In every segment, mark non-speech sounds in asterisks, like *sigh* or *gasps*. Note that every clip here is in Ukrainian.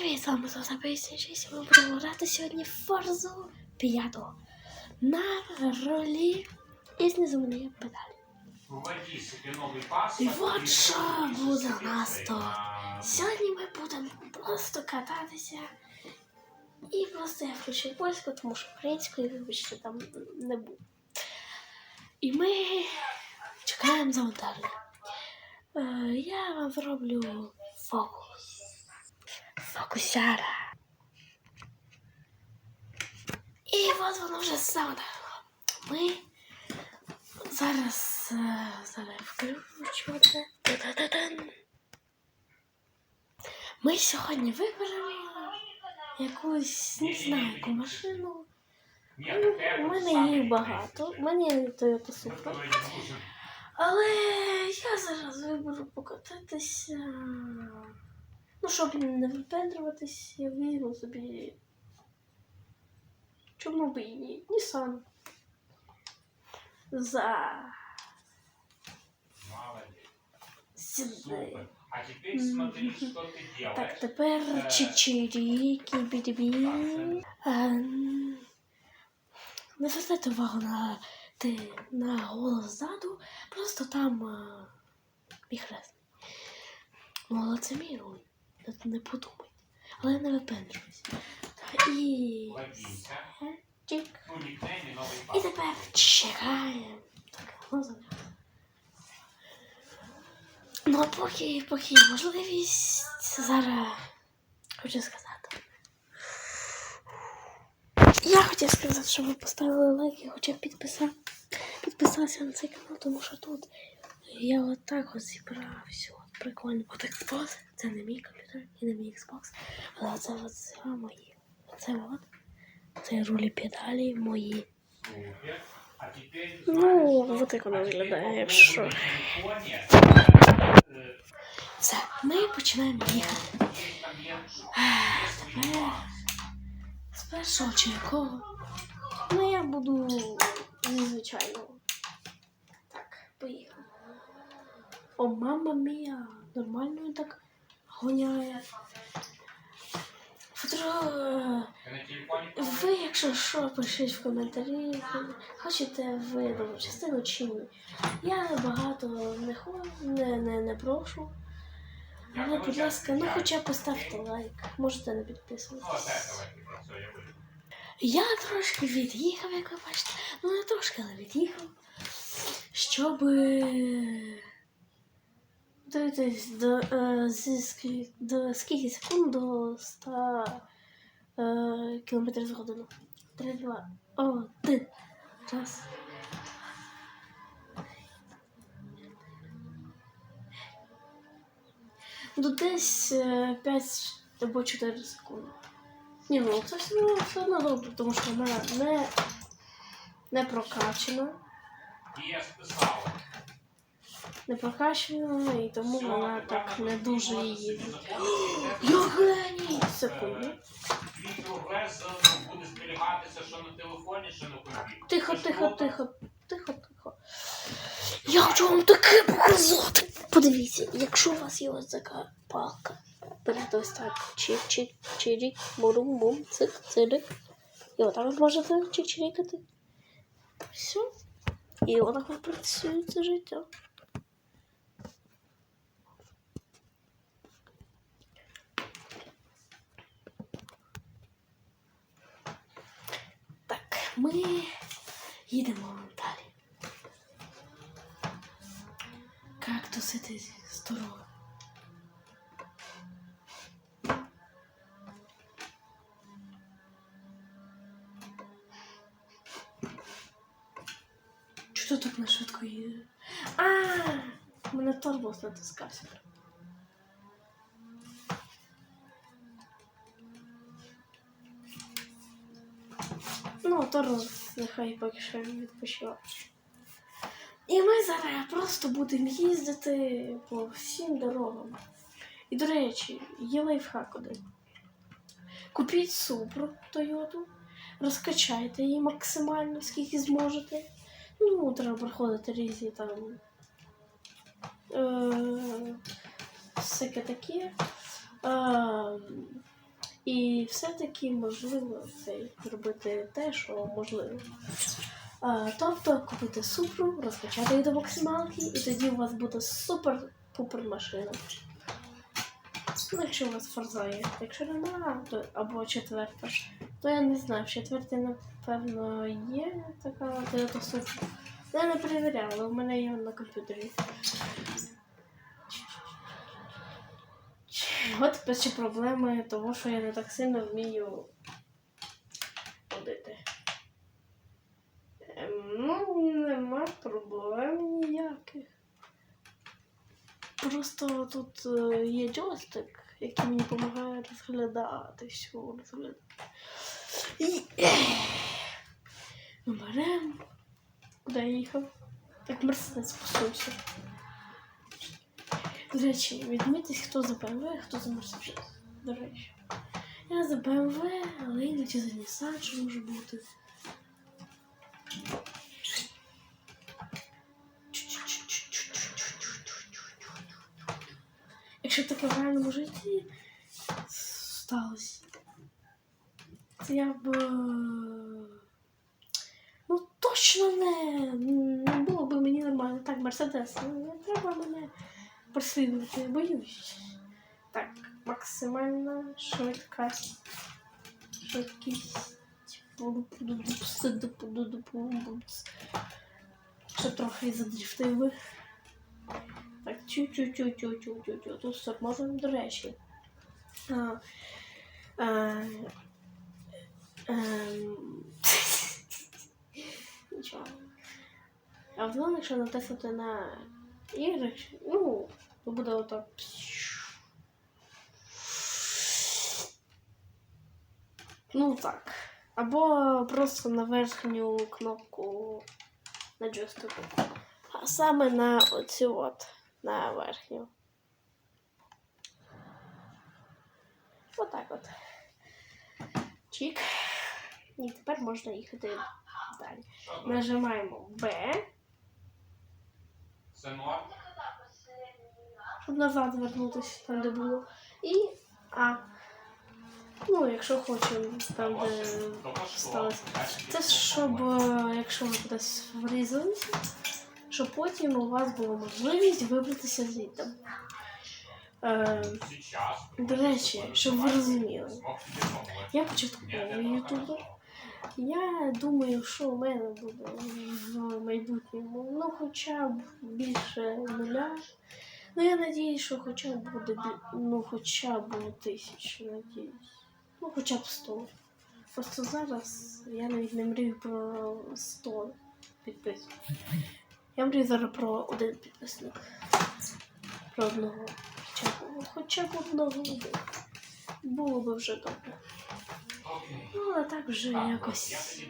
Привіт, з вами Зоса Пейсі. Ми будемо грати сьогодні Форзу 5 на ролі із неземної педалі. І от що буде у нас. А, Сьогодні ми будемо просто кататися. І просто я включив польську, тому що української, вибачте, там не буде. І ми чекаємо завантаження. Е, я вам зроблю фокус. Фокусяра. І от воно вже завантажено. Ми зараз, е, зараз включу це. Та-та-та-тан. Ми сьогодні виберемо якусь, не знаю, яку машину. У мене їх багато. У мене є Toyota Supra. Але я зараз виберу покататися. Ну, щоб не випендрюватись, я візьму собі. Чому би і ні? Nissan. За. Супер. А теперь смотри, что ты Так, тепер Е. чичиріки бідібі. Ем, Не звертайте увагу на, ти, на голос ззаду, просто там е, мій хрест. Молодце міру, не, не подумайте. Але не випендрюйся. І. Чик. І тепер чекаємо. Ну. Ну, поки, поки можливість, зараз хочу сказати. Я хотів сказати, щоб ви поставили лайк і хоча б підписав, підписався на цей канал, тому що тут я отак от зібрав все. Прикольно. От Xbox, це не мій комп'ютер і не мій Xbox, але це от все мої. Це от. Це рулі педалі мої. Ну, от як воно виглядає, якщо- Все, ми починаємо їхати. Тепер з першого чи якого? Ну, я буду зі звичайного. Так, поїхали. О, мама мія, нормально так гоняє. Ви, якщо що, пишіть в коментарі, хочете ви частину чи ні. Я багато не не, не, не прошу. Але, будь ласка, ну хоча б поставте лайк. Можете не підписуватись. Я трошки від'їхав, як ви бачите. Ну не трошки, але від'їхав. Щоб дивитись до, е, зі, до скільки секунд до 100 е, кілометрів за годину. Три, два, один. Раз. Ну, десь 5 або 4 секунди. Ні, ну це все, одно- все одно добре, тому що вона не, не прокачана. І я списав. Не прокачана, і тому вона так не дуже її. собі *gasps* заходити. Я геній! Секунду. Твій прогрес буде зберігатися що на телефоні, що на комп'ютері. Тихо, тихо, тихо, тихо, тихо. Я хочу вам таке показати. Подивіться, якщо у вас є ось така палка, берете ось так чик чирік бурум бум цик цирик. І отак от можете чик-чирікати. Все. І от працює це життя. Так, ми їдемо далі. Кактуси ти здорово. Чого так на швидко їде? А, мене торбос натискався. Ну, торбос нехай поки що відпочиває. І ми зараз просто будемо їздити по всім дорогам. І, до речі, є лайфхак один. Купіть супру Тойоту, розкачайте її максимально, скільки зможете. Ну, треба проходити різні там. Е, всяке таке. Е, І все-таки можливо цей зробити те, що можливо. А, тобто купити супру, розкачати її до максималки, і тоді у вас буде супер-пупер машина. Ну, якщо у вас форза є. Якщо нема, то або четверта, то я не знаю, в четвертій, напевно, є така Supra. Я не перевіряла, у мене є на комп'ютері. От перші проблеми того, що я не так сильно вмію ходити. Ем, ну, нема проблем ніяких. Просто тут е, є джойстик, який мені допомагає розглядати все розглядати. І беремо. Куди я їхав? Так Мерседес спустився. До речі, відмітьтесь, хто за BMW, хто за Мерседес. До речі. Я за BMW, але іноді за Nissan що може бути. Якщо таке в реальному житті сталося, то я б. е, Ну точно не, не було б мені нормально. Так, Мерседес, ну, не треба мене переслідувати, боюсь. Так, максимальна швидкість. Швидкість. Ще трохи задрифтив. Так, чу-чу-чу-чу-чу-чу-чу. Тут все можемо, до речі. А, а, Нічого. А взагалі, якщо натиснути на ігри, ну, то буде отак. Ну так. Або просто на верхню кнопку на джойстику. А саме на оцю от, на верхню. Отак от. Чик. І тепер можна їхати далі. Нажимаємо Б, Це норм? щоб назад вернутися там, де було. І А. Ну, якщо хочемо, там, де сталося. Це щоб, е, якщо ви кудись врізалися, щоб потім у вас була можливість вибратися звідти. Е, До речі, щоб ви розуміли. Я ютубер. помагав. Я думаю, що у мене буде в майбутньому, ну хоча б більше нуля. Ну я надіюсь, що хоча б буде ну хоча б тисячу, надіюсь. Ну хоча б 100. Просто зараз я навіть не мрію про 100 підписів. Я мрію зараз про один підписник. Про одного. Хоча б, хоча б одного. Було б вже добре. Ну, а так вже якось.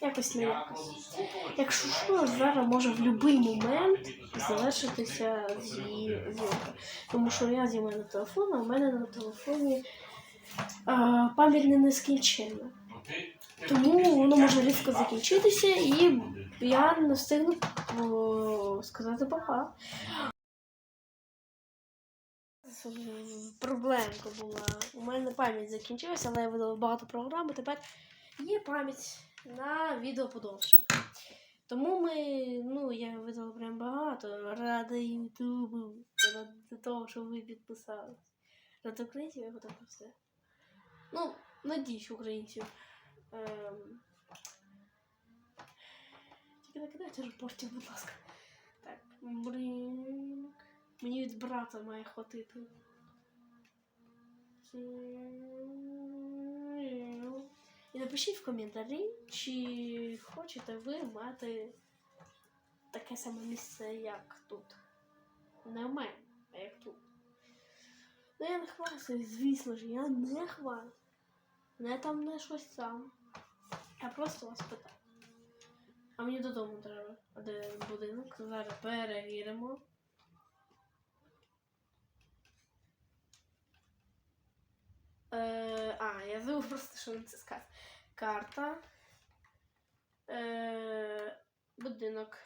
Якось не якось. Якщо що, зараз може в будь-який момент ти зі розумієш. зйомка. Тому що я знімаю на телефон, а в мене на телефоні а, пам'ять не нескінченна. Тому воно може різко закінчитися, і. Я не встигну сказати папа. Проблемка була. У мене пам'ять закінчилася, але я видала багато програм, і тепер є пам'ять на відео подовше. Тому ми, ну, я видала прям багато ради Ютубу, ради того, що ви підписались. Ради українців я готова все. Ну, надіюсь, українців. Ем... Тільки не кидайте репортів, будь ласка. Так, блін. Мені від брата має хватити. І напишіть в коментарі, чи хочете ви мати таке саме місце, як тут. Не в мене, а як тут. Ну я не хвастаюсь, звісно ж, я не хвастаюсь. Не там не щось там. Я просто вас питаю. А мені додому треба. Де будинок? Зараз перевіримо. Е, а, я забув *laughs* просто, що це сказати. Карта. Е, будинок.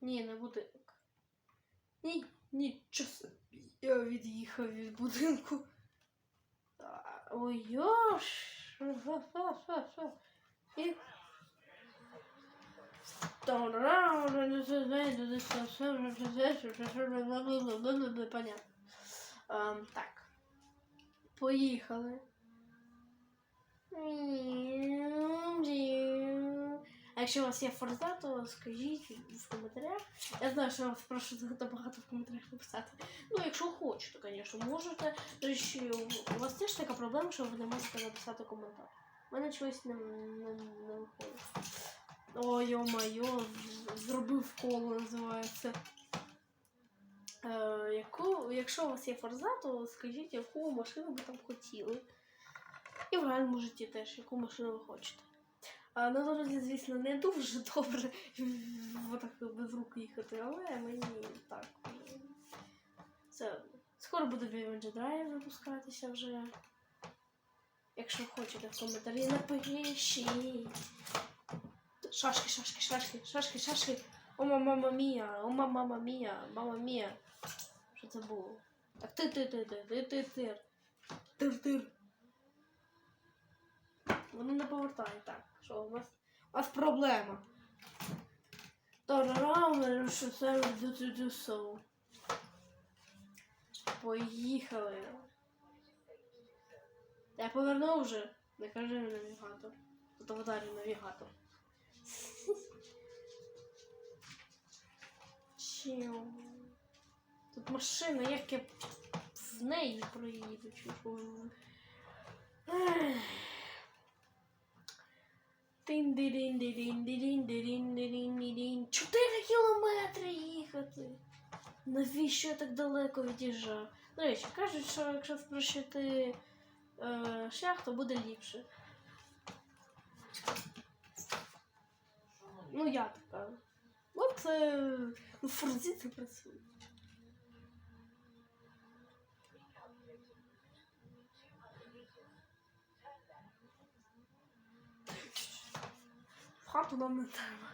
Ні, не будинок. Ні, нічого собі. Я від'їхав від будинку. Ой, йош. І... Ем, так. Поїхали. А якщо у вас є форза, то скажіть в коментарях. Я знаю, що я вас прошу багато в коментарях написати. Ну, якщо хочете, звісно, можете. До речі, у вас теж така проблема, що ви не можете написати коментар. У мене чогось не, не, не виходить. Ой, йо-майо, зробив коло, називається. Е, яку, якщо у вас є форза, то скажіть, яку машину ви там хотіли. І в реальному житті теж, яку машину ви хочете. А на дорозі, звісно, не дуже добре отак без рук їхати, але мені так. Це скоро буде Revenge Drive випускатися вже. Якщо хочете в коментарі, напишіть. Шашки, шашки, шашки, шашки, шашки. О, мама мія, о, мама мія, мама мія. Що це було? Так ти ти ти ти ти ти тир. Тир тир. Воно не повертає. Так, що у нас? У нас проблема. Тарарам, що це do Поїхали. Я повернув вже. Не кажи навігатор. Тут в ударі навігатор. *laughs* Чіу. Тут машина, як я в неї проїду. Тин-дирин-дирин-дирин-дирин-дирин-дирин. Чотири кілометри їхати. Навіщо я так далеко від'їжджав? До речі, кажуть, що якщо спрощити е, шлях, то буде ліпше. Ну, я така. От е, ну, в Форзі це працює. В хату нам не треба.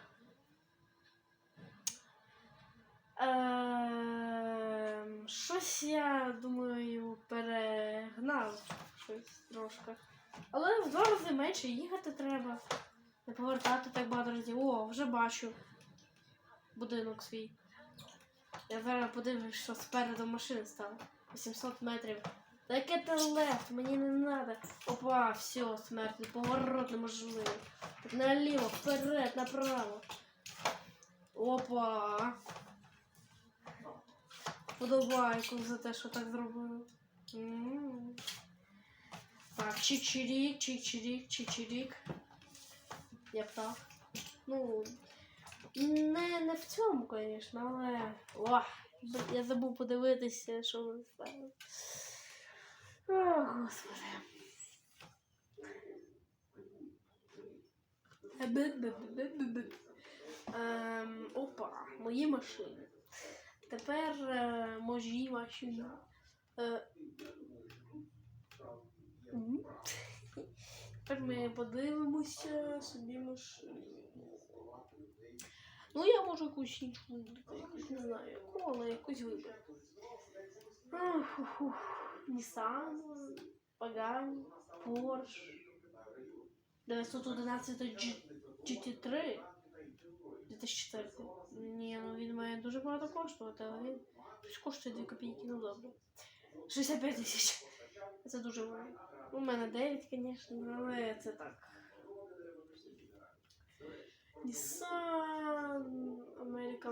Ем, щось я думаю перегнав щось трошки. Але в два рази менше їхати треба. Не повертати так багато разів. О, вже бачу будинок свій. Я зараз подивлюсь, що спереду машин стало. 800 метрів. Так это лефт, мені не надо. Опа, все, смерть, поворот неможливий. Так наліво, вперед, направо. Опа. Подобайку за те, що так зробив. М. Так, чичирік, чичирік, чичирік. Я птах. Ну, не, не в цьому, звісно, але. О, я забув подивитися, що ви ставили. О, господи. Ем, опа, мої машини. Тепер е, мої машини. Е. Тепер ми подивимося собі машини. Ну, я можу якусь іншу якусь не знаю яку, але якусь ух. Nissan, Pagani, Porsche. 911 GT3 2004. Ні, ну він має дуже багато коштувати, але він коштує 2 копійки, ну добре. 65 тисяч. Це дуже мало. У мене 9, звісно, але це так. Nissan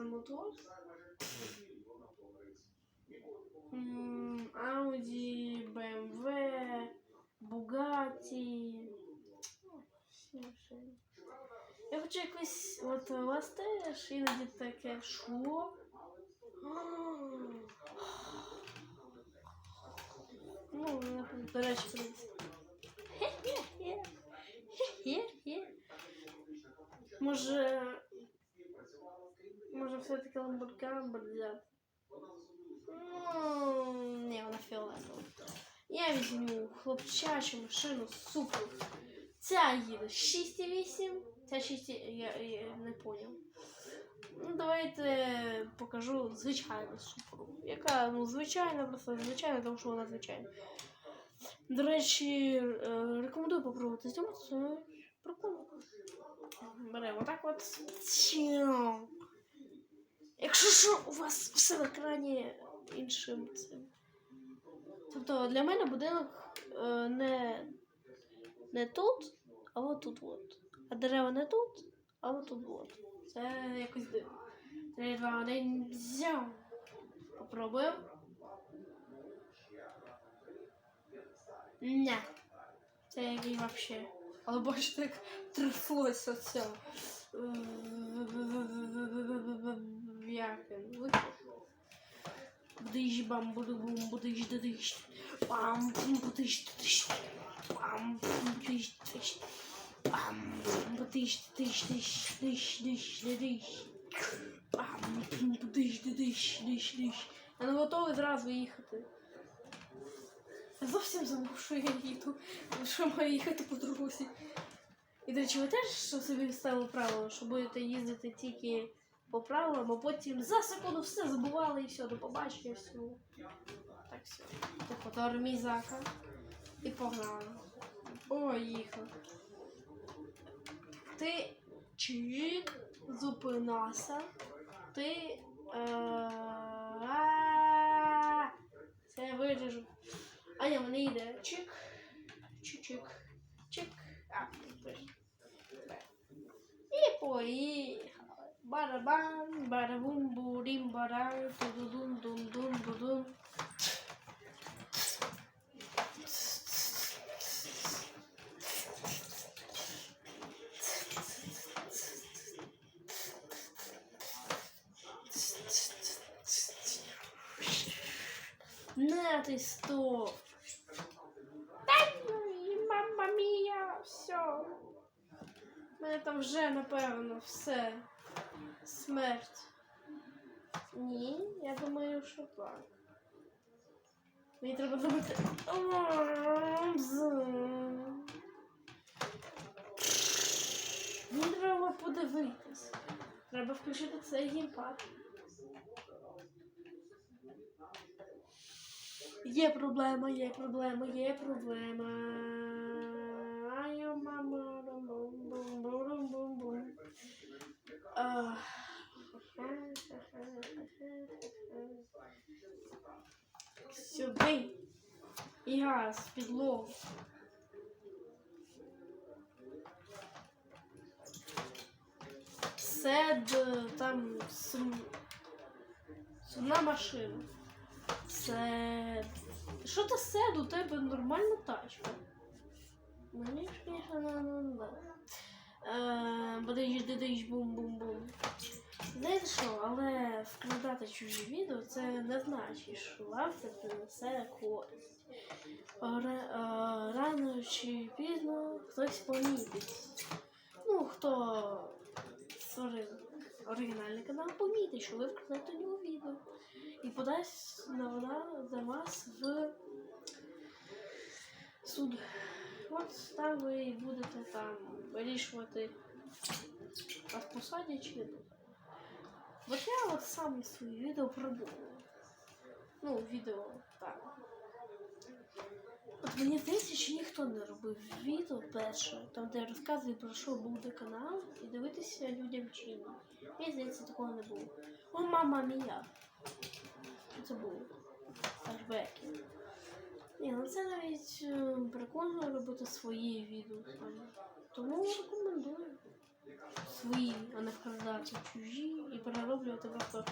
American Motors. М, Audi, BMW, Bugatti. Ну, всі машини. Я хочу якось, от у вас теж іноді таке, що? *gasps* Ну, напевно, до речі, подивіться. Хе-хе-хе. Хе-хе-хе. Може, може все-таки Lamborghini взяти? Ну, ні, вона фіолетова. Я візьму хлопчачу машину супер. Ця їде 6,8. Ця 6, я, я не поняв. Ну, давайте покажу звичайну супру. Яка, ну, звичайна, просто звичайна, тому що вона звичайна. До речі, е, рекомендую попробувати знімати. Прикольно. Беремо так от. Якщо що, у вас все в екрані іншим цим. Тобто для мене будинок е, не, не тут, а от тут от. А дерева не тут, а от тут от. Це якось дивно. Три, два, один, зяу. Попробуємо. Не. Це який вообще. Але бачите, як тряслося це. Він? Вихід. Будиш бам буду бум будиш дидиш. Бам бум будиш дидиш. Бам бум будиш дидиш. Бам бум будиш дидиш диш диш диш диш. Бам бум будиш дидиш диш диш. Я не готовий зразу їхати. Я зовсім забув, що я їду, що маю їхати по дорозі. І до речі, ви теж собі вставили правило, що будете їздити тільки по правилам, а потім за секунду все забували і все, до побачення, все. Так все. Типу, тормізака. І погнали. Поїхав. Ти чик, зупинася. Ти. Е, а, Це я виріжу. А ні, вони йде. Чик. Чик-чик. Чик. А. І поїхали. Барабан, барабум, бурім, барам, тудудун, дун, дун, дудун. Не, ти стоп. Ай, мама мія, все. Мене там вже, напевно, все. Смерть. Ні, я думаю, що так. Мені треба зробити. Мені треба подивитись. Треба включити цей геймпад. Є проблема, є проблема, є проблема. Ай, мама, бум-бум-бум-бум-бум. Ах. Сюди. І газ, в підлогу. Сед, там сум... сумна машина. Сед. Що ти сед? У тебе нормальна тачка. Мені ж, не надо. Е, Будеш дидиш бум-бум-бум. Знаєте що, але вкладати чужі відео це не значить, що це принесе користь. Е, Рано чи пізно хтось помітить. Ну, хто створив оригінальний канал, помітить, що ви вкладете у нього відео. І подасть на вона за вас в суд. От там ви будете там вирішувати, вас посадять чи не посадять. От я от сам свої відео продумав. Ну, відео так. От мені здається, що ніхто не робив відео перше, там де розказує про що буде канал, і дивитися людям чинно. Мені здається, такого не було. О, мама мія. Це було. Флешбеки. Ні, ну це навіть е, прикольно робити свої відео. Тому рекомендую. Свої, а не вкрадати чужі і перероблювати просто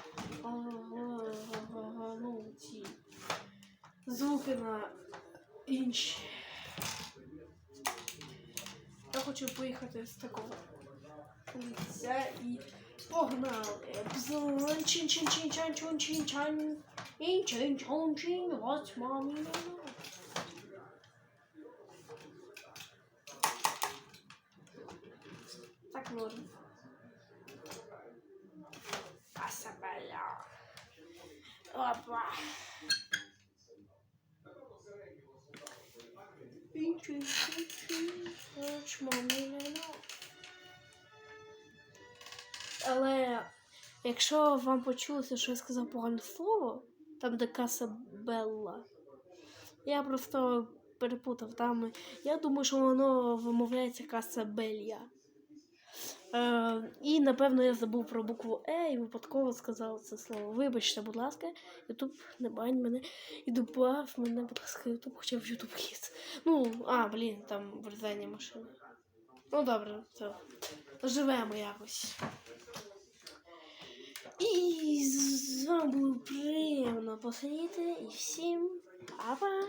ну, ці звуки на інші. Я хочу поїхати з такого місця і погнали. Чин чин чин чан чун чин чан. Чин чон чин, what's mommy норм. Пасабеля. Опа. Але якщо вам почулося, що я сказав погане слово, там де Каса Белла, я просто перепутав. Там, я думаю, що воно вимовляється Касабелья. Е, і напевно я забув про букву Е і випадково сказав це слово. Вибачте, будь ласка, Ютуб не бань мене і добав мене, будь ласка, Ютуб, хоча в Ютуб Kids. Ну, а, блін, там врізання машини. Ну добре, це живемо якось. І з вами було приємно посидіти і всім па-па!